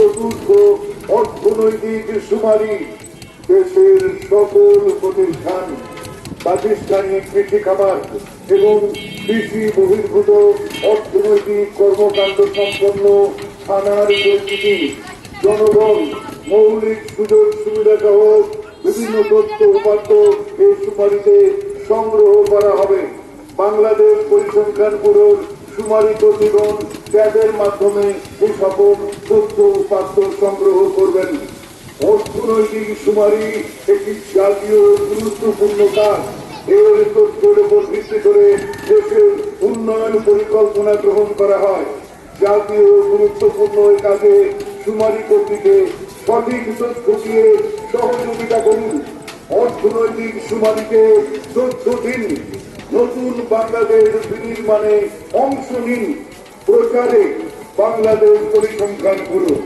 চতুর্থ অর্থনৈতিক সুমারি দেশের সকল প্রতিষ্ঠান, প্রাতিষ্ঠানিক কৃষি খামার এবং কৃষি বহির্ভূত অর্থনৈতিক কর্মকাণ্ড সম্পন্ন থানার পরিচিতি জনগণ মৌলিক সুযোগ সুবিধা সহ বিভিন্ন তথ্য উপাত্ত এই সুপারিতে সংগ্রহ করা হবে। বাংলাদেশ পরিসংখ্যান ব্যুরোর সুমারি প্রতিগণ ট্যাবের মাধ্যমে এই সকল তথ্য উপাত্ত সংগ্রহ করবেন। অর্থনৈতিক সুমারি একটি জাতীয় গুরুত্বপূর্ণ কাজ। এর তথ্যের উপর ভিত্তি করে দেশের উন্নয়ন পরিকল্পনা গ্রহণ করা হয়। জাতীয় গুরুত্বপূর্ণ এই কাজে সুমারি কর্মীকে সঠিক তথ্য দিয়ে সহযোগিতা করুন। অর্থনৈতিক সুমারিতে তথ্য দিন। নতুন বাংলাদেশ বিনির্মাণে অংশ নিন প্রচারে বাংলাদেশ পরিসংখ্যান করুন।